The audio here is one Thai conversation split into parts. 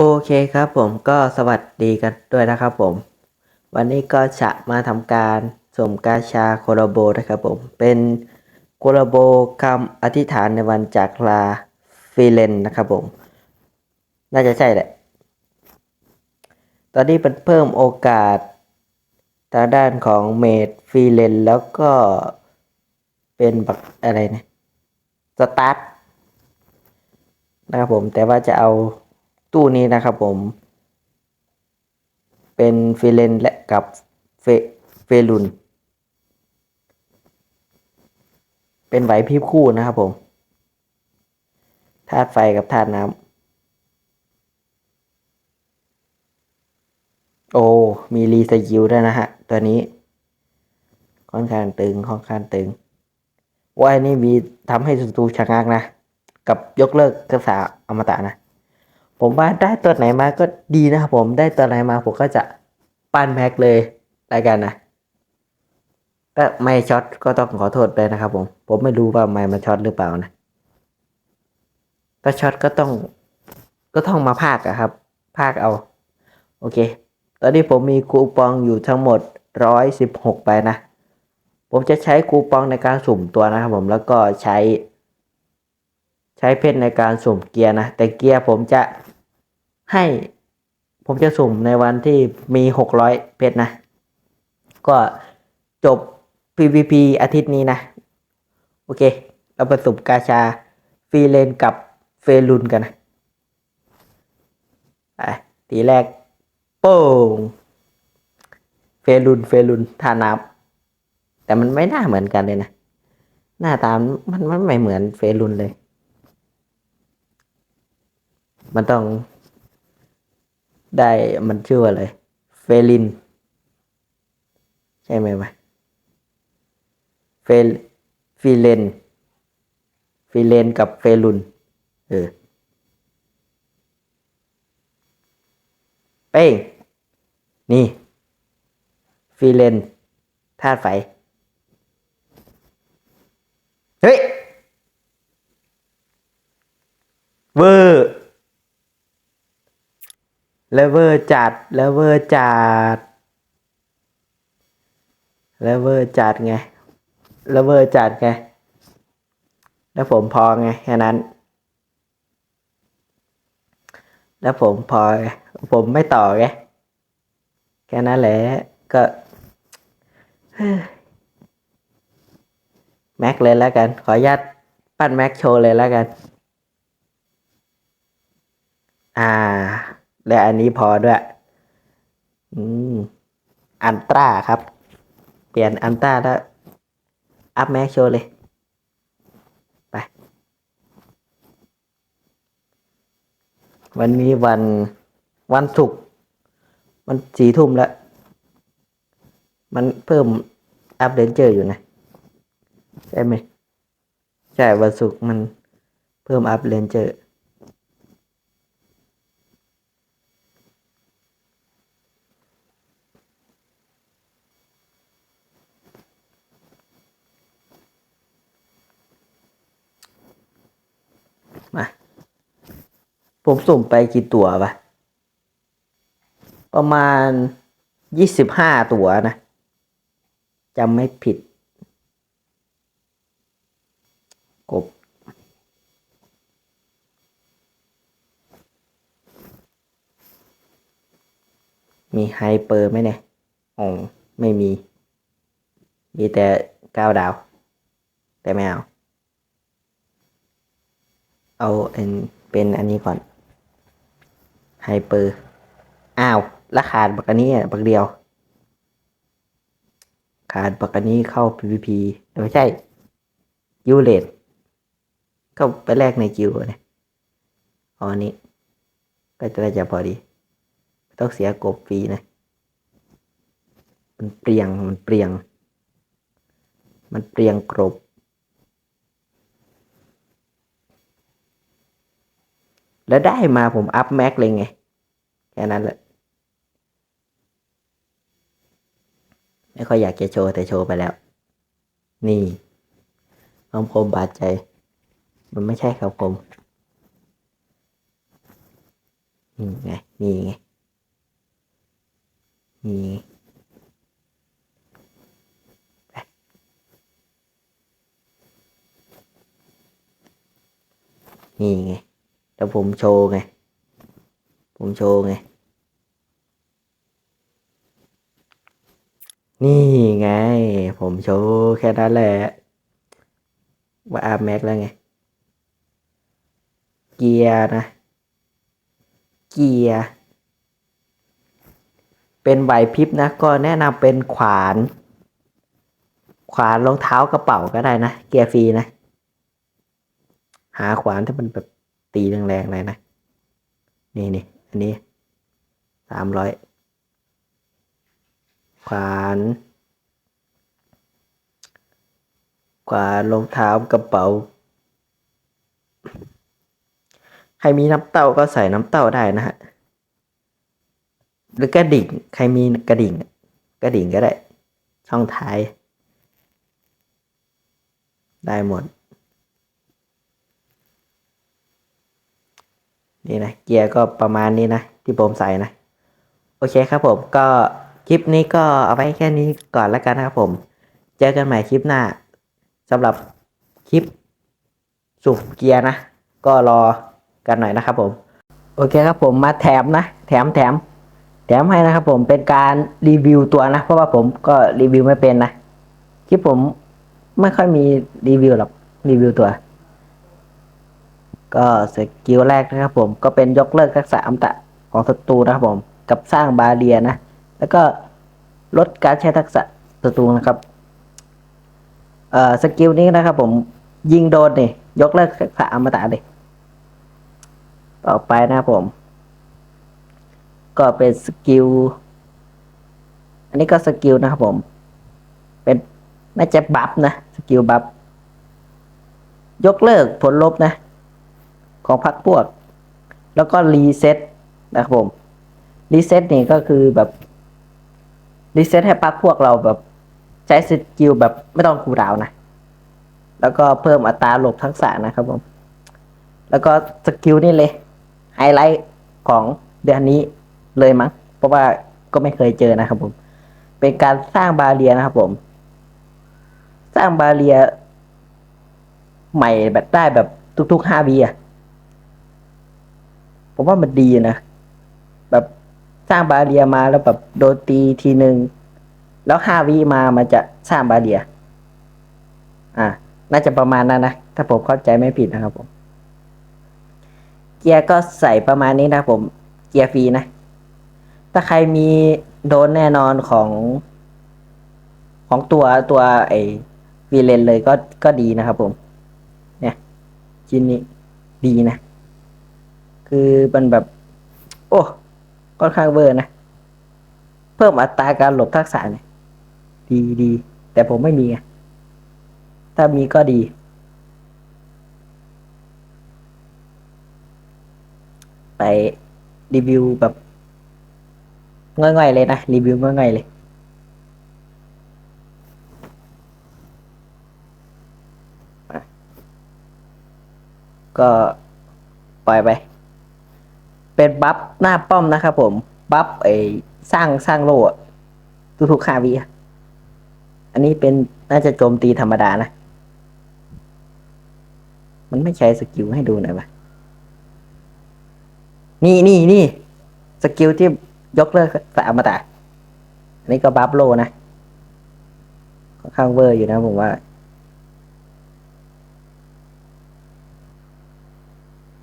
โอเคครับผมก็สวัสดีกันด้วยนะครับผม วันนี้ก็จะมาทำการส่งกาชาโคโลโบนะครับผม เป็นโคโลโบคำอธิษฐานในวันจากลาฟิเลนนะครับผม น่าจะใช่แหละ ตอนนี้เป็นเพิ่มโอกาสทางด้านของเมดฟรีเลนแล้วก็เป็นบักอะไรนะสตาร์ทนะครับผมแต่ว่าจะเอา ตู้นี้นะครับผม เป็นฟรีเลนและกับเฟเฟลุน เป็นไหวพริบคู่นะครับผมธาตุไฟกับธาตุน้ำโอ้ มีรีสกิลด้วยนะฮะ ตัวนี้ ค่อนข้างตึง ค่อนข้างตึง ว่าอันนี้มีทำให้ศัตรูชะงักนะ กับยกเลิกกระสาอมตะนะ ผมว่าได้ตัวไหนมาก็ดีนะครับผมได้ตัวไหนมาผมก็จะปั้นแพ็คเลยรายกันนะถ้าไม่ช็อตก็ต้องขอโทษไปนะครับผม ผมไม่รู้ว่าไม่มันช็อตหรือเปล่านะถ้าช็อตก็ต้อง ก็ต้องมาภาคอะครับ ภาคเอา โอเค ตอนนี้ผมมีคูปองอยู่ทั้งหมดร้อยสิบหกใบนะ ผมจะใช้คูปองในการสุ่มตัวนะครับผมแล้วก็ใช้ ใช้เพชรในการสุ่มเกียร์นะ แต่เกียร์ผมจะ ให้ผมจะสุ่มในวันที่มีหกร้อยเพชรนะ ก็จบ PVP อาทิตย์นี้นะ โอเค เราไปสุ่มกาชาฟรีเลนกับเฟรุนกันนะไปทีแรก โป้ง เฟรุนเฟรุนทาน้ำแต่มันไม่น่าเหมือนกันเลยนะ หน้าตามมันมันไม่เหมือนเฟรุนเลย มันต้อง ได้มันชื่ออะไร เฟลิน ใช่ไหมวะเฟลฟิเลน ฟิเลนกับเฟลุน เออ เป้ง นี่ ฟิเลนธาตุไฟ เฮ้ย เวอร์ แล้วเวอร์จัดแล้วเวอร์จัดแล้วเวอร์จัดไงแล้วเวอร์จัดไงแล้วผมพอไงแค่นั้น แล้วผมพอไงผมไม่ต่อไงแค่นั้นแหละก็แม็กเลยแล้วกัน ขออนุญาตปั้นแม็กโชว์เลยแล้วกัน อ่า และอันนี้พอด้วย อืม อันตราครับ เปลี่ยนอันตราแล้ว อัพแม็กโชว์เลย ไป วันนี้วันวันศุกร์มันสี่ทุ่มแล้ว มันเพิ่มอัพเดนเจอร์อยู่นะใช่ไหม ใช่วันศุกร์มันเพิ่มอัพเดนเจอร์ มา ผมสุ่มไปกี่ตัวปะประมาณยี่สิบห้าตัวนะจำไม่ผิด กบ มีไฮเปอร์ไหมเนี่ยอ๋อไม่มี มีแต่เก้าดาว แต่ไม่เอา เอาเอ็นเป็นอันนี้ก่อน ไฮเปอร์ อ้าวและขาดบักอันนี้อะบักเดียว ขาดบักอันนี้เข้า PVP ไม่ใช่ยูเลตเข้าไปแลกในกิวเนี่ยอาอันนี้ ก็จะได้จะพอดี ต้องเสียกบฟรีนะ มันเปรียง มันเปรียง มันเปรียงกรบแล้วได้มาผมอัพแม็กเลยไง แค่นั้นแหละ ไม่ค่อยอยากจะโชว์แต่โชว์ไปแล้ว นี่คำคมบาดใจ มันไม่ใช่คำคมนี่ไง นี่ไง นี่ไปนี่ไง แล้วผมโชว์ไง ผมโชว์ไง นี่ไง ผมโชว์แค่นั้นแหละ ว่าอาแม็กแล้วไง เกียร์นะ เกียร์ เป็นไหวพริบนะ ก็แนะนำเป็นขวาน ขวานรองเท้ากระเป๋าก็ได้นะ เกียร์ฟรีนะ หาขวานที่มันแบบตีแรงๆเลยนะ นี่นี่ อันนี้สามร้อยขวาน ขวานรองเท้ากระเป๋า ใครมีน้ำเต้าก็ใส่น้ำเต้าได้นะฮะ หรือกระดิ่ง ใครมีกระดิ่ง กระดิ่งก็ได้ ช่องท้าย ได้หมด นี่นะเกียร์ก็ประมาณนี้นะ ที่ผมใส่นะ โอเคครับผมก็คลิปนี้ก็เอาไว้แค่นี้ก่อนแล้วกันนะครับผม เจอกันใหม่คลิปหน้าสำหรับคลิปสูบเกียร์นะ ก็รอกันหน่อยนะครับผม โอเคครับผมมาแถมนะ แถมแถม แถมให้นะครับผมเป็นการรีวิวตัวนะ เพราะว่าผมก็รีวิวไม่เป็นนะคลิปผมไม่ค่อยมีรีวิวหรอกรีวิวตัว ก็สกิลแรกนะครับผมก็เป็นยกเลิกทักษะอัมตะของศัตรูนะครับผม กับสร้างบาเรียนะ แล้วก็ลดการใช้ทักษะศัตรูนะครับเอ่อสกิลนี้นะครับผมยิงโดนนี่ยกเลิกทักษะอมตะเลยต่อไปนะครับผม ก็เป็นสกิลอันนี้ก็สกิลนะครับผม เป็นน่าจะบัฟนะสกิลบัฟยกเลิกผลลบนะ ของพรรคพวก แล้วก็รีเซ็ตนะครับผมรีเซ็ตนี่ก็คือแบบรีเซ็ตให้พรรคพวกเราแบบใช้สกิลแบบไม่ต้องคูดาวน์นะ แล้วก็เพิ่มอัตราหลบทักษะนะครับผม แล้วก็สกิลนี่เลยไฮไลท์ของเดือนนี้เลยมั้ง เพราะว่าก็ไม่เคยเจอนะครับผม เป็นการสร้างบาเรียนะครับผม สร้างบาเรียใหม่แบบได้แบบทุกๆห้าวีอะ ผมว่ามันดีนะ แบบสร้างบาเรียมาแล้วแบบโดนตีทีหนึ่งแล้วห้าวิมามันจะสร้างบาเรีย อ่า น่าจะประมาณนั้นนะ ถ้าผมเข้าใจไม่ผิดนะครับผม เกียร์ก็ใส่ประมาณนี้นะผม เกียร์ฟรีนะ ถ้าใครมีโดนแน่นอนของของตัวตัวไอวีเลนเลยก็ก็ดีนะครับผม เนี่ยชิ้นนี้ดีนะ คือมันแบบ โอ้ค่อนข้างเวอร์นะ เพิ่มอัตราการหลบทักษะเนี่ยดีดีแต่ผมไม่มีไงถ้ามีก็ดี ไปรีวิวแบบง่อยๆเลยนะ รีวิวง่อยๆเลยก็ปล่อยไป เป็นบัฟหน้าป้อมนะครับผม บัฟไอสร้างสร้างโล่อะทุกๆห้าวิอันนี้เป็นน่าจะโจมตีธรรมดานะ มันไม่ใช้สกิลให้ดูหน่อยวะนี่นี่นี่สกิลที่ยกเลิกสามตะอันนี้ก็บัฟโลนะค่อนข้างเวอร์อยู่นะผมว่า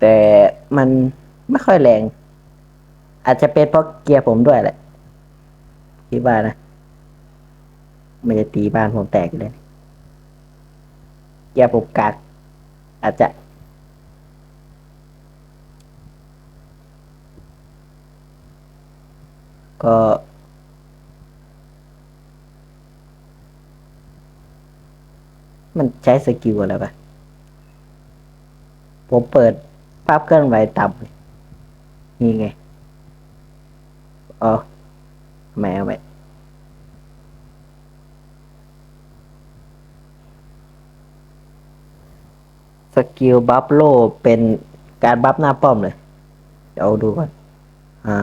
แต่มัน ไม่ค่อยแรง อาจจะเป็นเพราะเกียร์ผมด้วยแหละคิดว่านะมันจะตีบ้านผมแตกเลยเกียร์ผมกัดอาจจะก็มันใช้สกิลอะไรปะผมเปิดภาพเคลื่อนไหวต่ำเลย นี่ไง เออทำไมเอาไปสกิลบัฟโลเป็นการบัฟหน้าป้อมเลย เดี๋ยวเอาดูก่อน อ่า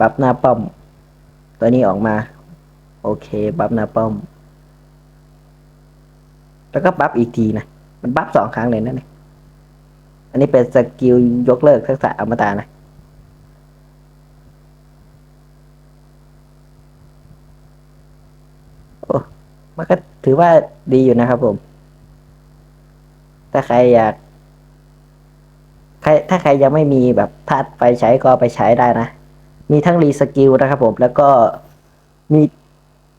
บัฟหน้าป้อม ตัวนี้ออกมา โอเค บัฟหน้าป้อม แล้วก็บัฟอีกทีนะ มันบัฟสองครั้งเลยนะเนี่ย อันนี้เป็นสกิลยกเลิกทักษะอมตะนะโอ้มันก็ถือว่าดีอยู่นะครับผม ถ้าใครอยากใครถ้าใครยังไม่มีแบบทัดไปใช้ก็ไปใช้ได้นะ มีทั้งรีสกิลนะครับผมแล้วก็มี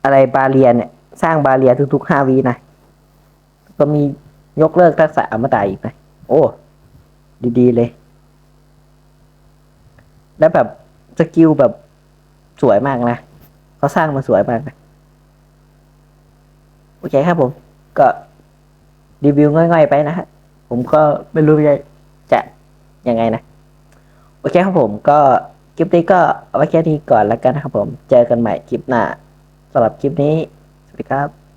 อะไรบาเรียเนี่ย สร้างบาเรียนทุกๆห้าวินะ ก็มียกเลิกทักษะอมตะอีกนะ โอ้ ดีๆเลย แล้วแบบสกิลแบบสวยมากนะเขาสร้างมาสวยมากนะโอเคครับผม ก็รีวิวง่อยๆไปนะฮะผมก็ไม่รู้จะจะยังไงนะ โอเคครับผมก็คลิปนี้ก็เอาไว้แค่นี้ก่อนแล้วกันนะครับผม เจอกันใหม่คลิปหน้าสำหรับคลิปนี้ สวัสดีครับ